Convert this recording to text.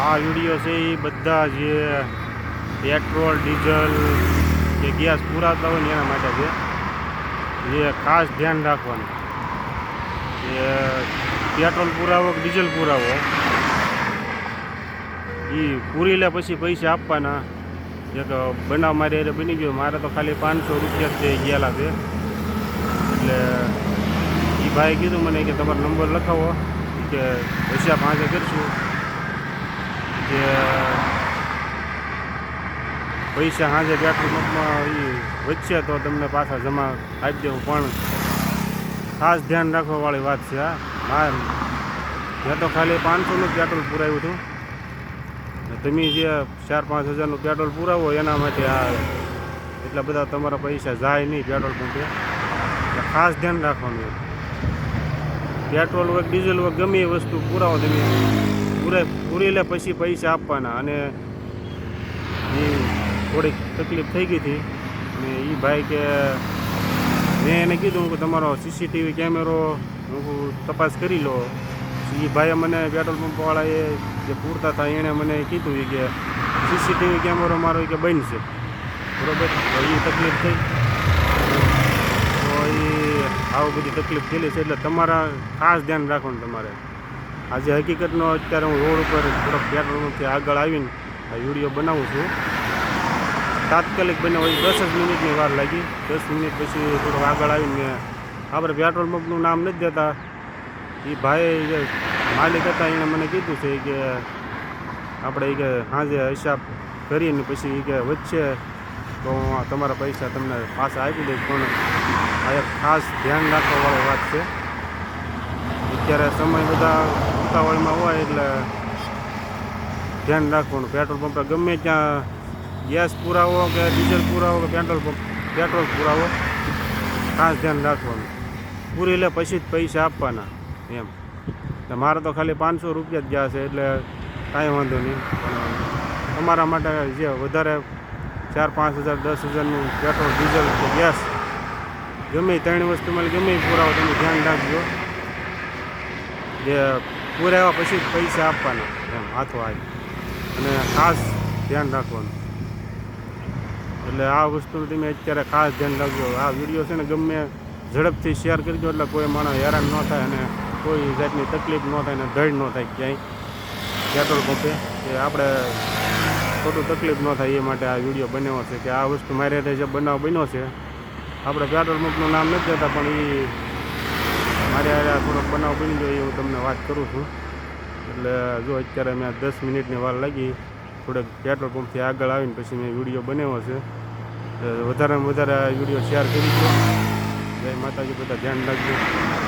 આ વીડિયો છે એ બધા જે પેટ્રોલ, ડીઝલ કે ગેસ પૂરાતા હોય ને એના માટે છે. જે ખાસ ધ્યાન રાખવાનું. કે પેટ્રોલ પુરાવો કે ડીઝલ પુરાવો એ પૂરી લે પછી પૈસા આપવાના. એક બનાવ મારે એટલે બની ગયો. મારે તો ખાલી પાંચસો રૂપિયા જ ગયેલા છે. એટલે એ ભાઈ કીધું મને કે તમારો નંબર લખાવો. કે પૈસા પાંચે કરશું. કે પૈસા સાંજે પેટ્રોલ એ વચ્ચે તો તમને પાછા જમા આપી દેવું. પણ ખાસ ધ્યાન રાખવાવાળી વાત છે આ. હા મેં તો ખાલી પાંચસોનું પેટ્રોલ પુરાવ્યું હતું. તમે જે ચાર પાંચ હજારનું પેટ્રોલ પુરાવો, એના માટે આ એટલા બધા તમારા પૈસા જાય નહીં પેટ્રોલ પંપે. ખાસ ધ્યાન રાખવાનું. પેટ્રોલ હોય ડીઝલ હોય ગમે એ વસ્તુ પુરાવો તમે. પૂરે પૂરી લે પછી પૈસા આપવાના અને એ થોડીક તકલીફ થઈ ગઈ હતી. અને એ ભાઈ કે મેં એને કીધું કે તમારો સીસીટીવી કેમેરો હું તપાસ કરી લો. એ ભાઈએ મને પેટ્રોલ પંપવાળાએ જે પૂરતા હતા એણે મને કીધું એ કે સીસીટીવી કેમેરો મારો કે બનશે બરોબર? એ તકલીફ થઈ. તો એ આવું બધી તકલીફ થયેલી છે એટલે તમારા ખાસ ધ્યાન રાખવાનું તમારે. આજે હકીકતનો અત્યારે હું રોડ ઉપર થોડોક પેટ્રોલથી આગળ આવીને આ વીડિયો બનાવું છું. તાત્કાલિક બને એ દસ જ મિનિટની વાર લાગી. દસ મિનિટ પછી થોડુંક આગળ આવીને આપણે પેટ્રોલ પંપનું નામ નથી દેતા. એ ભાઈ જે માલિક હતા, એણે મને કીધું છે કે આપણે કે સાંજે હિસાબ કરીને પછી કે વચ્ચે તો હું તમારા પૈસા તમને પાછા આપી દઈશ, પણ આ એક ખાસ ધ્યાન રાખવાવાળી વાત છે. અત્યારે સમય બધા ઉતાવળમાં હોય એટલે ધ્યાન રાખવાનું. પેટ્રોલ પંપે ગમે ત્યાં ગેસ પુરાવો કે ડીઝલ પુરાવો કે પેટ્રોલ પંપ, પેટ્રોલ પુરાવો, ખાસ ધ્યાન રાખવાનું. પૂરી લે પછી જ પૈસા આપવાના એમ. મારે તો ખાલી પાંચસો રૂપિયા જ ગયા છે એટલે કાંઈ વાંધો નહીં. તમારા માટે જે વધારે ચાર, પાંચ હજાર, દસ હજારનું પેટ્રોલ, ડીઝલ કે ગેસ, ગમે ત્રણ વસ્તુ વસ્તુમાં ગમે પુરાવો તમે ધ્યાન રાખજો. જે પુરાવ્યા પછી પૈસા આપવાના, એમ હાથો હાથ. અને ખાસ ધ્યાન રાખવાનું. એટલે આ વસ્તુનું તમે અત્યારે ખાસ ધ્યાન રાખજો. આ વીડિયો છે ને ગમે ઝડપથી શેર કરજો, એટલે કોઈ માણસ હેરાન ન થાય અને કોઈ જાતની તકલીફ ન થાય ને ધડ ન થાય ક્યાંય. પેટ્રોલ પંપે કે આપણે ખોટું તકલીફ ન થાય એ માટે આ વીડિયો બનાવ્યો છે કે આ વસ્તુ મારી જે બનાવ બન્યો છે, આપણે પેટ્રોલ પંપનું નામ નથી દેતા પણ એ મારે આ થોડોક બનાવ બની ગયો એ હું તમને વાત કરું છું. એટલે જો અત્યારે મેં દસ મિનિટની વાર લાગી, થોડેક પેટ્રોલ પંપથી આગળ આવીને પછી મેં વીડિયો બનાવ્યો છે. વધારેમાં વધારે વીડિયો શેર કરી દો. જય માતાજી, બધા ધ્યાન રાખજો.